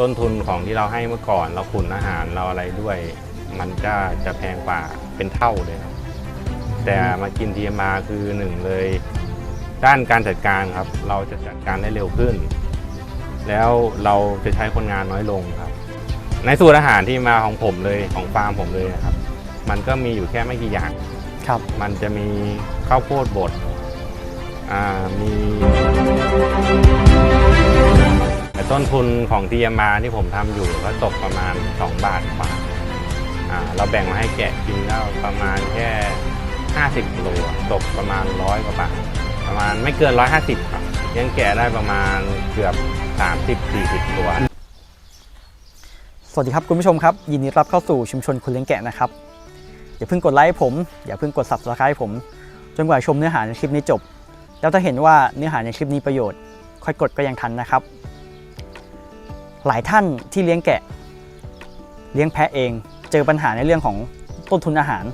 ต้นทุนของที่เราให้เมื่อก่อน เราขุนอาหารเราอะไรด้วย มันจะจะแพงกว่าเป็นเท่าเลยครับแต่มากินทีมาคือหนึ่งเลย ด้านการจัดการครับ เราจะจัดการได้เร็วขึ้น แล้วเราจะใช้คนงานน้อยลงครับ ในสูตรอาหารที่มาของผมเลยของฟาร์มผมเลยนะครับ มันก็มีอยู่แค่ไม่กี่อย่างครับมันจะมีข้าวโพดบดอ่ามีแต้นทุนของ TMR ที่ผมทำอยู่ก็ตกประมาณ 2 บาทกว่าอ่า เราแบ่งมาให้แกะกินก็ประมาณแค่ 50กิโลตกประมาณร้อยกว่าบาท ประมาณไม่เกิน 150ครับยังแกะได้ประมาณเกือบ 30-40 ตัว สวัสดีครับคุณผู้ชมครับ ยินดีรับเข้าสู่ชุมชนคนเลี้ยงแกะนะครับ อย่าเพิ่งกดไลค์ให้ผม อย่าเพิ่งกด subscribe ผม จนกว่าชมเนื้อหาในคลิปนี้จบ แล้วถ้าเห็นว่าเนื้อหาในคลิปนี้ประโยชน์ ค่อยกดก็ยังทันนะครับ หลายท่านที่เลี้ยงแกะ เลี้ยงแพะเอง เจอปัญหาในเรื่องของต้นทุนอาหาร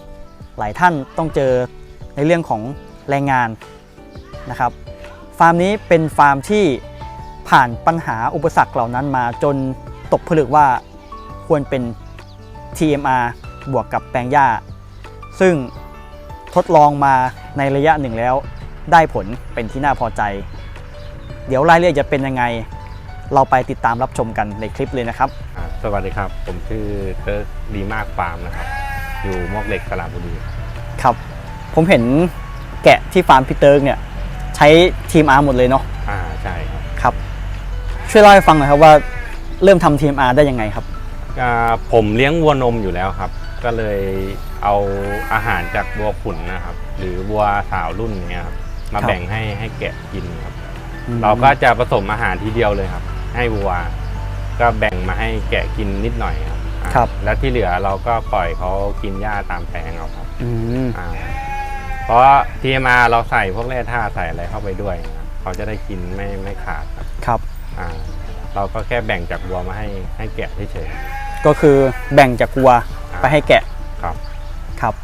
หลายท่านต้องเจอในเรื่องของแรงงานนะครับ ฟาร์มนี้เป็นฟาร์มที่ผ่านปัญหาอุปสรรคเหล่านั้นมาจนตกผลึกว่าควรเป็น TMR บวกกับแปลงหญ้า ซึ่งทดลองมาในระยะหนึ่งแล้ว ได้ผลเป็นที่น่าพอใจ เดี๋ยวรายละเอียดจะเป็นยังไง เราไปติดตามรับชมกันในคลิปเลยนะครับอ่าสวัสดีครับ ผมชื่อเติร์กดีมากฟาร์มนะครับ อยู่มวกเหล็กสระบุรีครับ ผมเห็นแกะที่ฟาร์มพี่เติร์กเนี่ยใช้ทีมอาร์หมดเลยเนาะอ่าใช่ครับครับ ช่วยเล่าให้ฟังหน่อยครับว่าเริ่มทำทีมอาร์ได้ยังไงครับอ่าผมเลี้ยงวัวนมอยู่แล้วครับ ก็เลยเอาอาหารจากวัวขุนนะครับ หรือวัวสาวรุ่นเนี้ยครับมาครับแบ่งให้ให้แกะกินครับ เราก็จะผสมอาหารทีเดียวเลยครับ ให้วัว ก็แบ่งมาให้แกะกินนิดหน่อยครับอ่าครับ แล้วที่เหลือเราก็ปล่อยเขากินหญ้าตามแปลงเอาครับอืมอ่าเพราะทีมาเราใส่พวกแร่ธาตุใส่อะไรเข้าไปด้วยนะครับเขาจะได้กินไม่ไม่ขาดครับครับ อ่าเราก็แค่แบ่งจากวัวมาให้ให้แกะเฉยก็คือแบ่งจากวัวๆไปให้แกะครับ ครับ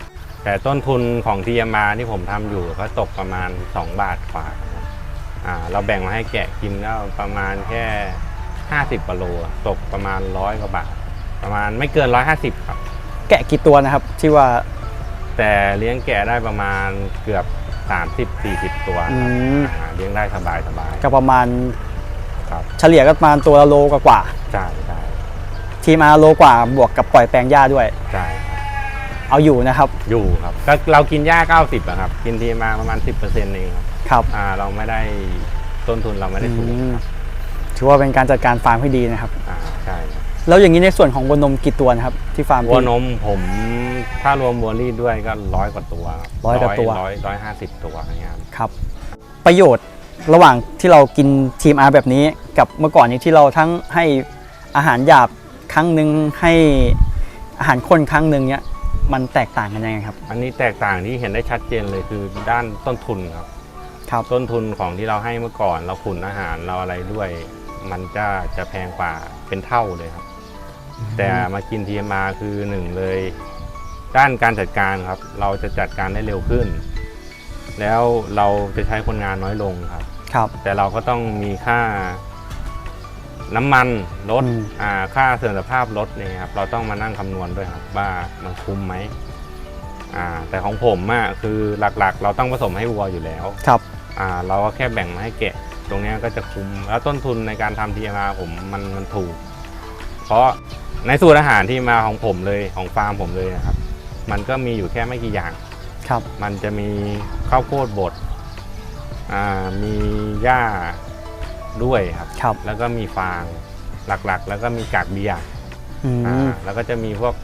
แต่ต้นทุนของ TMR ที่ผมทำอยู่ก็ตกประมาณ 2 บาทกว่าครับอ่า เราแบ่งมาให้แกะกินก็ประมาณแค่ 50กิโลอะตกประมาณร้อยกว่าบาท ประมาณไม่เกิน 150 ครับ แกะกี่ตัวนะครับที่ว่าแต่เลี้ยงแกะได้ประมาณเกือบ 30-40 ตัวอืครับมอ่าเลี้ยงได้สบายสบายก็ประมาณครับเฉลี่ยก็ประมาณตัวละโลกว่าใช่ใช่ๆทีมอาร์โลกว่าบวกกับปล่อยแปลงหญ้าด้วย ใช่ครับเอาอยู่นะครับ อยู่ครับก็เรากินหญ้า90อะครับ กินทีมาประมาณ 10%เองครับ ครับอ่าเราไม่ได้ต้นทุนเราไม่ได้สูงอืมครับถือว่าเป็นการจัดการฟาร์มที่ดีนะครับอ่าใช่ครับแล้วอย่างนี้ในส่วนของวัวนมกี่ตัวนะครับ ที่ฟาร์มวัวพี่นมผมถ้ารวมวัวรีดด้วยก็ร้อยกว่าตัวคบร้อยกว่าตัวร้อยร้อยห้าสิบตัวอย่างเงี้ยครับครับ ประโยชน์ระหว่างที่เรากินทีมอาร์แบบนี้ กับเมื่อก่อนนี้ที่เราทั้งให้อาหารหยาบครั้งหนึ่งให้อาหารข้นครั้งหนึ่งเนี้ยมันแตกต่างกันยังไงครับ อันนี้แตกต่างที่เห็นได้ชัดเจนเลยคือด้านต้นทุนครับ ครับต้นทุนของที่เราให้เมื่อก่อน เราขุนอาหารเราอะไรด้วย มันจะจะแพงกว่าเป็นเท่าเลยครับ แต่มากินทีมาคือหนึ่งเลย ด้านการจัดการครับ เราจะจัดการได้เร็วขึ้น แล้วเราจะใช้คนงานน้อยลงครับ ครับ แต่เราก็ต้องมีค่าน้ำมันรถอืมอ่าค่าเสื่อมสภาพรถเนี่ยครับเราต้องมานั่งคำนวณด้วยครับว่ามันคุ้มไหมอ่าแต่ของผมอะคือหลักๆ เราต้องผสมให้วัวอยู่แล้ว ครับ อ่าเราก็แค่แบ่งมาให้แกะ ตรงเนี้ยก็จะคุ้มแล้วต้นทุนในการทำ TMR ผมมันมันถูก เพราะในสูตรอาหารที่มาของผมเลยของฟาร์มผมเลยนะครับ มันก็มีอยู่แค่ไม่กี่อย่าง ครับ มันจะมีข้าวโพดบดอ่ามีหญ้าด้วยครับ ครับแล้วก็มีฟางหลักๆ แล้วก็มีกากเบียร์อือ่ามแล้วก็จะมีพวก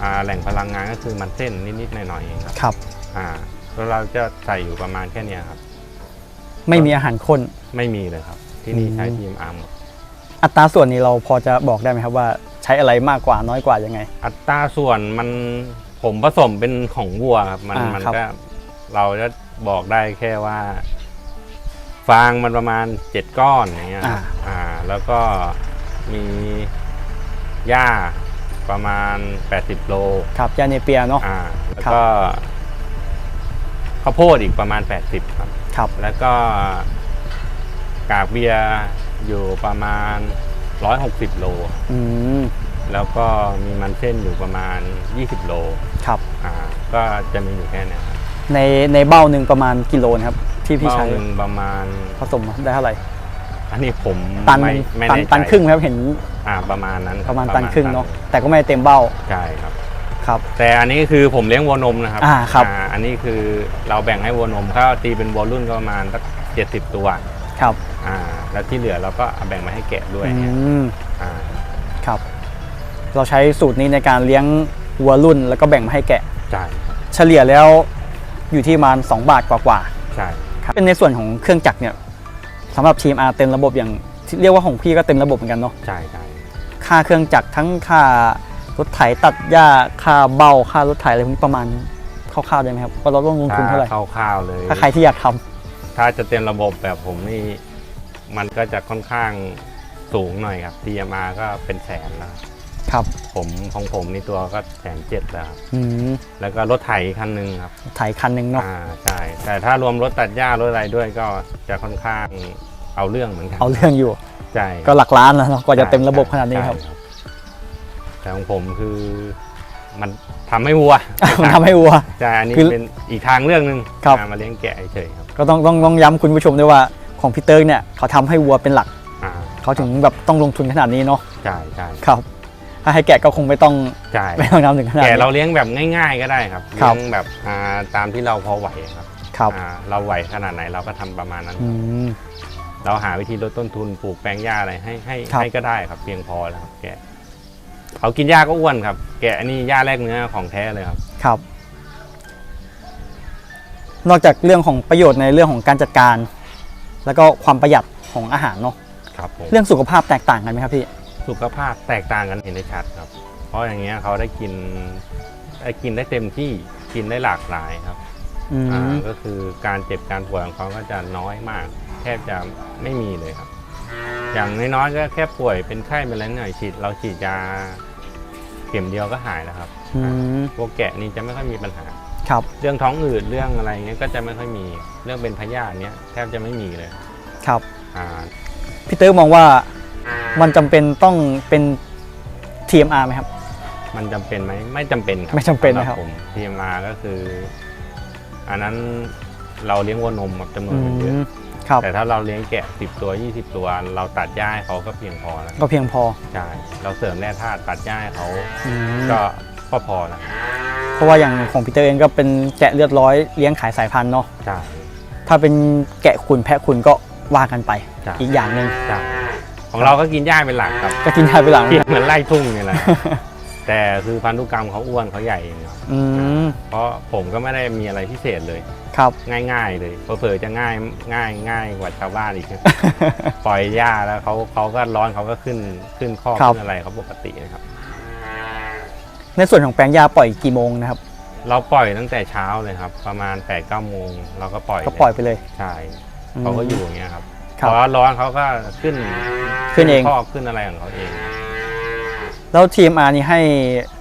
อ่าแหล่งพลังงานก็คือมันเส้นนิดๆหน่อยๆเองครับ ครับ อ่าแล้วเราจะใส่อยู่ประมาณแค่เนี้ยครับ ไม่มีอาหารข้น ไม่มีเลยครับ ที่นี่อืมใช้ทีมอาร์มหมดอัตราส่วนนี้เราพอจะบอกได้ไหมครับว่าใช้อะไรมากกว่าน้อยกว่ายังไง อัตราส่วนมันผมผสมเป็นของวัวครับมันอ่ามันครับ ก็เราจะบอกได้แค่ว่า ฟางมันประมาณเจ็ดก้อนอย่างเงี้ยครับอ่า แล้วก็มีหญ้าประมาณ 80 โล ครับยาเนเปียเนาะ อ่า แล้วครับก็ข้าวโพดอีกประมาณ 80 ครับ ครับ แล้วก็กากเบียร์อยู่ประมาณ 160 โล อืมแล้วก็มีมันเส้นอยู่ประมาณ 20 โล ครับ อ่า ก็จะมีอยู่แค่เนี้ยครับในในเบ้าหนึ่งประมาณกิโลนะครับ ที่พี่เบ้าใช้หนึ่งประมาณ ผสมได้เท่าไหร่อันนี้ผมตันไม่ไม่ตันแน่ใจตันครึ่งไหมครับเห็นอ่าประมาณนั้นประมาณตันครึ่งเนาะแต่ก็ไม่ได้เต็มเบ้า ใช่ครับ ครับ แต่อันนี้คือผมเลี้ยงวัวนมนะครับอ่าครับอันนี้คือเราแบ่งให้วัวนมถ้าตีเป็นวัวรุ่นก็ประมาณสักเจ็ดสิบตัวครับอ่าแล้วที่เหลือเราก็เอาแบ่งมาให้แกะด้วยอืมอ่าครับ เราใช้สูตรนี้ในการเลี้ยงวัวรุ่นแล้วก็แบ่งมาให้แกะ ใช่ครับเฉลี่ยแล้วอยู่ที่ประมาณ2บาทกว่าใช่ๆครับเป็นในส่วนของเครื่องจักรเนี่ยสำหรับทีมอาเต็มระบบอย่างที่เรียกว่าของพี่ก็เต็มระบบเหมือนกันเนาะใช่ใช่ค่าเครื่องจักรทั้งค่า รถไถตัดหญ้าค่าเบ้าค่ารถไถอะไรพวกนี้ประมาณคร่าวๆได้ไหมครับว่าเราต้องลงทุนเท่าไหร่ถ้คร่าวๆเลย ถ้าใครที่อยากทำถ้าจะเต็มระบบแบบผมนี่มันก็จะค่อนข้างสูงหน่อยครับ DMR ก็เป็นแสนแล้วครับ ผมของผมนี่ตัวก็แสนเจ็ดแล้วครับอืมแล้วก็รถไถคันหนึ่งครับไถคันหนึ่งเนาะอ่าใช่แต่ถ้ารวมรถตัดหญ้ารถอะไรด้วยก็จะค่อนข้างเอาเรื่องเหมือนกันเอาเรื่องอยู่ใช่ก็หลักล้านแล้วเนาะกว่าจะเต็มระบบขนาดนี้ครับใช่ แต่ของผมคือมันทำให้วัว มันทำให้วัวใช่อันนี้คือเป็นอีกทางเรื่องหนึ่งครับอ่ามาเลี้ยงแกะเฉยๆครับก็ต้องต้องต้องย้ำคุณผู้ชมด้วยว่าของพี่เติร์กเนี่ยเขาทำให้วัวเป็นหลักอ่าเขาถึงแบบต้องลงทุนขนาดนี้เนาะใช่ใช่ครับถ้าให้แกะก็คงไม่ต้องใช่ไม่ต้องทำถึงขนาดแกะนี้เราเลี้ยงแบบง่าย ๆ ก็ได้ครับครัเลี้บยงแบบอ่าตามที่เราพอไหวครับครับอ่าเราไหวขนาดไหนเราก็ทำประมาณนั้นอืมเราหาวิธีลดต้นทุนปลูกแปลงหญ้าอะไรให้ให้ครับให้ก็ได้ครับเพียงพอแล้วครับแกะ เขากินหญ้าก็อ้วนครับ แกะอันนี้หญ้าแรกเนื้อของแท้เลยครับ ครับ นอกจากเรื่องของประโยชน์ในเรื่องของการจัดการ แล้วก็ความประหยัดของอาหารเนาะครับผมเรื่องสุขภาพแตกต่างกันไหมครับพี่ สุขภาพแตกต่างกันเห็นได้ชัดครับ เพราะอย่างเงี้ยเขาได้กินได้กินได้เต็มที่กินได้หลากหลายครับอืม อ่าก็คือการเจ็บการป่วยของเขาก็จะน้อยมาก แทบจะไม่มีเลยครับ อย่างน้อยๆก็แค่ป่วยเป็นไข้เป็นอะไรหน่อยฉีดเราฉีดยาเข็มเดียวก็หายแล้วครับอืมพวกแกะนี่จะไม่ค่อยมีปัญหา ครับ เรื่องท้องอืดเรื่องอะไรเงี้ยก็จะไม่ค่อยมีเรื่องเป็นพยาธิเนี้ยแทบจะไม่มีเลยครับ อ่า พี่เติร์กมองว่ามันจำเป็นต้องเป็น TMR ไหมครับ มันจำเป็นไหมไม่จำเป็นครับไม่จำเป็นนะครับ สำหผม TMR ก็คือ อันนั้นเราเลี้ยงวัวนมแบบจำนวนมันเยอะม ครับ แต่ถ้าเราเลี้ยงแกะ 10 ตัว 20 ตัว เราตัดหญ้าให้เขาก็เพียงพอแล้วก็เพียงพอใช่เราเสริมแร่ธาตุตัดหญ้าให้เขาอืมก็ก็พอแล้วเพราะว่าอย่างของพีเตอร์เองก็เป็นแกะเลือดร้อยเลี้ยงขายสายพันธุ์เนาะใช่ ถ้าเป็นแกะขุนแพะขุนก็ว่ากันไปใช่อีกอย่างหนึ่งใช่ของเราก็กินหญ้าเป็นหลักครับก็กินยาไปหลัง เพียงเหมือนไล่ทุ่งนี่แหละ แต่คือพันธุกรรมเขาอ้วนเขาใหญ่เองครับอืมเพราะผมก็ไม่ได้มีอะไรพิเศษเลย ครับ ง่าย ๆ เลยเผลอๆจะง่ายง่ายง่ายกว่าชาวบ้านอีก ปล่อยหญ้าแล้วเขาเขาก็ร้อนเขาก็ขึ้นขึ้นข้อครับ ขึ้นอะไรเขาปกตินะครับ ในส่วนของแปลงยาปล่อยกี่โมงนะครับ เราปล่อยตั้งแต่เช้าเลยครับ ประมาณ8ปดเก้าโมงเราก็ปล่อยก็ปล่อยไปเลยใช่เขาก็อยู่อย่างเงี้ยครับครับ พอร้อนเขาก็ขึ้นขึ้นเอง ข้อขึ้นอะไรของเขาเอง แล้ว TMR นี่ให้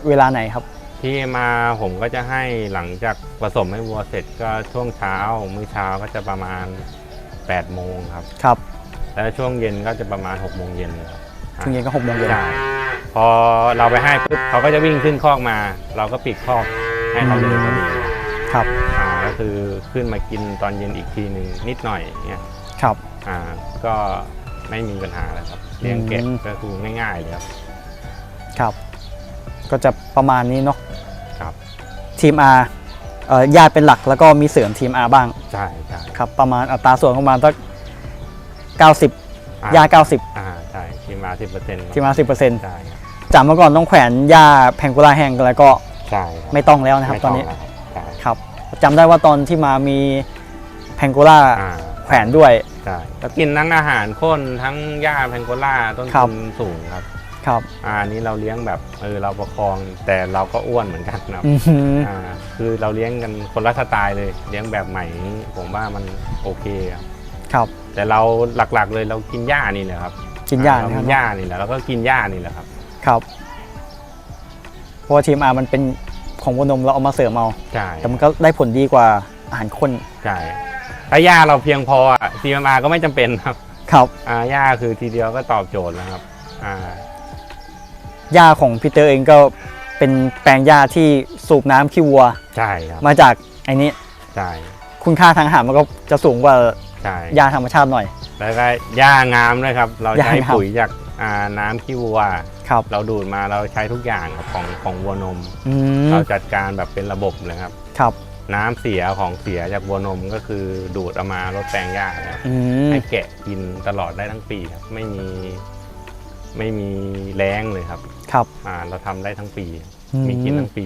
เวลาไหนครับ ที่มาผมก็จะให้หลังจากผสมให้วัวเสร็จก็ช่วงเช้ามื้อเช้าก็จะประมาณ8โมงครับ ครับ แล้วช่วงเย็นก็จะประมาณ6โมงเย็นครับช่วงเย็นก็หกโมงเย็นใช่พอเราไปให้ปุ๊บเขาก็จะวิ่งขึ้นคอกมา เราก็ปิดคอกให้เขาเลยพอดีครับอ่าก็คือขึ้นมากินตอนเย็นอีกทีหนึ่งนิดหน่อยเงี้ยครับ อ่าก็ไม่มีปัญหาแล้วครับเลี้ยงแกะอืมก็คือง่ายๆเลยครับ ครับ ก็จะประมาณนี้เนาะครับทีม R เอ่อญาติเป็นหลักแล้วก็มีเสริมทีม R บ้างใช่ใช่ครับประมาณอัตราส่วนประมาณสัก90อ่ยา90อ่าใช่ทีมมาสิบเปอร์เซ็นต์ทีม R 10%ใช่ครับจากเมื่อก่อนต้องแขวนหญ้าแพงโกลาแห้งแล้วก็ใช่ครับไม่ต้องแล้วนะครับไม่ตอนนี้งแล้วครับใช่ครับจำได้ว่าตอนที่มามีแพงโกลาอ่าแขวนด้วย ใช่แล้วกินทั้งอาหารข้นทั้งหญ้าแพงโกล่าต้นครัทุบ นสูงครับ ครับอ่าอันนี้เราเลี้ยงแบบเออเราประคองแต่เราก็อ้วนเหมือนกันครับอือหืออ่าคือเราเลี้ยงกันคนละสไตล์เลยเลี้ยงแบบใหม่นี้ผมว่ามันโอเคครับครับแต่เราหลักๆเลยเรากินหญ้านี่แหละครับกินหญ้าอ่เรานะครักิบนหญ้านี่แหละแล้วก็กินหญ้านี่แหละครับครับเพราะว่าทีม R มันเป็นของวนมเราเอามาเสริมเอาใช่แต่มันก็ได้ผลดีกว่าอาหารข้นใช่ถ้าหญ้าเราเพียงพออะ CMR ก็ไม่จำเป็นครับ ครับ อ่าหญ้าคือทีเดียวก็ตอบโจทย์แล้วครับอ่า หญ้าของพีเตอร์เองก็เป็นแปลงหญ้าที่สูบน้ำขี้วัว ใช่ครับมาจากไอ้นี้ใช่คุณค่าทางอาหารมันก็จะสูงกว่าใช่หญ้าธรรมชาติหน่อย แล้วก็หญ้างามด้วยครับ เราหญ้าใช้งาม ปุ๋ยจากอ่าน้ำขี้วัว ครับ เราดูดมาเราใช้ทุกอย่างครับของของวัวนม อืมเราจัดการแบบเป็นระบบเลยครับ ครับ น้ำเสียของเสียจากวัวนมก็คือดูดเอามาลดแปลงหญ้าครับอืมให้แกะกินตลอดได้ทั้งปีครับไม่มี ไม่มีแรงเลยครับครับ อ่าเราทำได้ทั้งปี อืมีกินทั้งปี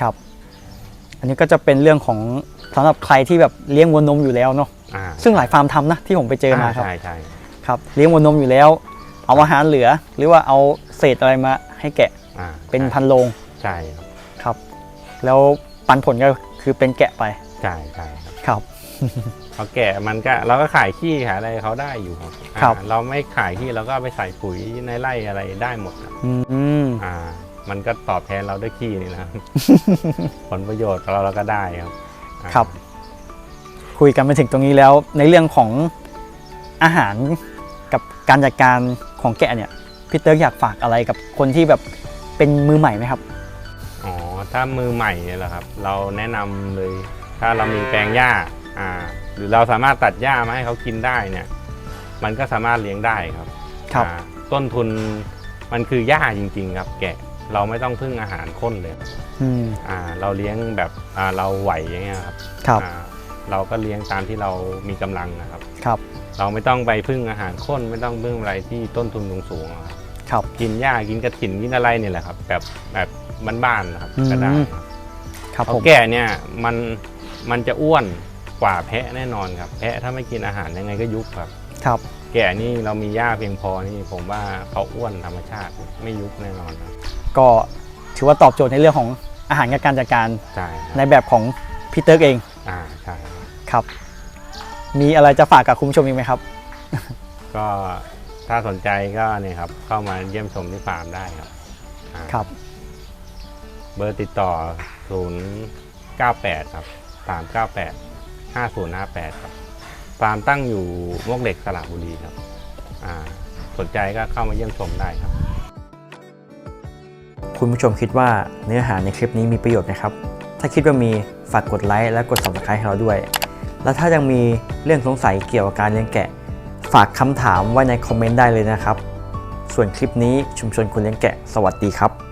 ครับ อันนี้ก็จะเป็นเรื่องของสำหรับใครที่แบบเลี้ยงวัวนมอยู่แล้วเนาะอ่าซึ่งหลายฟาร์มทำนะที่ผมไปเจอมาครับใช่ใช่ครับ เลี้ยงวัวนมอยู่แล้ว เอาอาหารเหลือ หรือว่าเอาเศษอะไรมาให้แกะอ่าเป็นพันโลงใช่ครับครับ แล้วปันผลก็คือเป็นแกะไปใช่ใช่ครับ ครับ พอแกะมันก็เราก็ขายขี้ขายอะไรเขาได้อยู่ครับอ่าครับเราไม่ขายขี้เราก็เอาไปใส่ปุ๋ยในไร่อะไรได้หมดครับอืมอ่า มันก็ตอบแทนเราด้วยขี้นี่นะครับ ผลประโยชน์เราเราก็ได้ครับอ่า ครับ คุยกันมาถึงตรงนี้แล้ว ในเรื่องของอาหารกับการจัดการของแกะเนี่ยพี่เติร์กอยากฝากอะไรกับคนที่แบบเป็นมือใหม่ไหมครับ อ๋อ ถ้ามือใหม่เนี่ยแหละครับ เราแนะนำเลย ถ้าเรามีแปลงหญ้า อ่าหรือเราสามารถตัดหญ้ามาให้เขากินได้เนี่ย มันก็สามารถเลี้ยงได้ครับครับอ่าต้นทุนมันคือหญ้าจริง ๆ ครับ แกะเราไม่ต้องพึ่งอาหารข้นเลยอืมอ่าเราเลี้ยงแบบอ่าเราไหวอย่างเงี้ยครับครับอ่าเราก็เลี้ยงตามที่เรามีกำลังนะครับ ครับเราไม่ต้องไปพึ่งอาหารข้นไม่ต้องพึ่งอะไรที่ต้นทุนสูงๆอะครับครับ กินหญ้ากินกระถินกินอะไรเนี่ยแหละครับ แบบแบบบ้านๆนะครับอืม ก็ได้ครับครับเพผมราะแกะเนี่ยมันมันจะอ้วน กว่าแพะแน่นอนครับ แพะถ้าไม่กินอาหารยังไงก็ยุบครับ ครับ แกะนี่เรามีหญ้าเพียงพอนี่ผมว่าเขาอ้วนธรรมชาติไม่ยุบแน่นอนครับก็ถือว่าตอบโจทย์ในเรื่องของอาหารกับการจัดการใช่ครับในแบบของพี่เติร์กเองอ่าใช่ครับครับ มีอะไรจะฝากกับคุณผู้ชมอีกไหมครับ ก็ถ้าสนใจก็เนี่ยครับเข้ามาเยี่ยมชมที่ฟาร์มได้ครับอ่าครับ เบอร์ติดต่อ 098 ครับ 398 5058 ครับ ฟาร์มตั้งอยู่มวกเหล็กสระบุรีครับอ่าสนใจก็เข้ามาเยี่ยมชมได้ครับ คุณผู้ชมคิดว่าเนื้อหาในคลิปนี้มีประโยชน์นะครับ ถ้าคิดว่ามีฝากกดไลค์และกด subscribe ให้เราด้วย และถ้ายังมีเรื่องสงสัยเกี่ยวกับการเลี้ยงแกะ ฝากคำถามไว้ในคอมเมนต์ได้เลยนะครับ ส่วนคลิปนี้ชุมชนคนเลี้ยงแกะ สวัสดีครับ